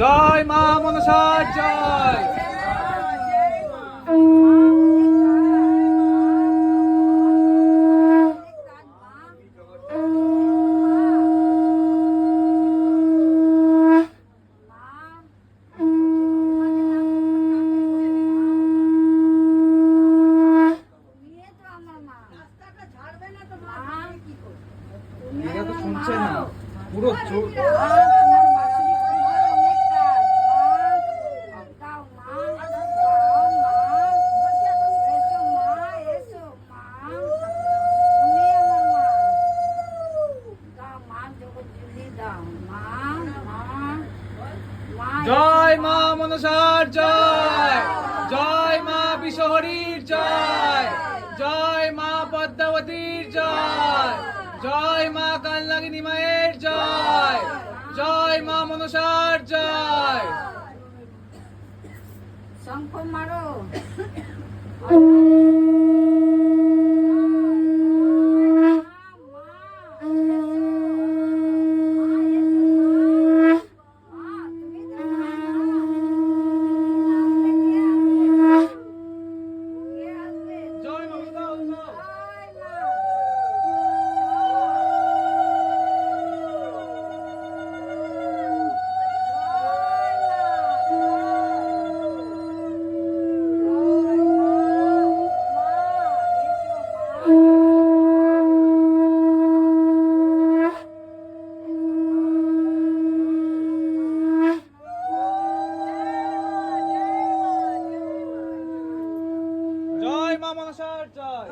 জয় মা মনসা জয়। শুনছে না। পুরো জয় মা। মনসার জয়। জয়। মা বিশহরীর জয়। জয়। মা পদ্মাবতীর জয়। জয় মা কালনাগিনী মায়ের জয়। জয় মা মনসার জয়। শঙ্খ মারো। মা মনসার জয়।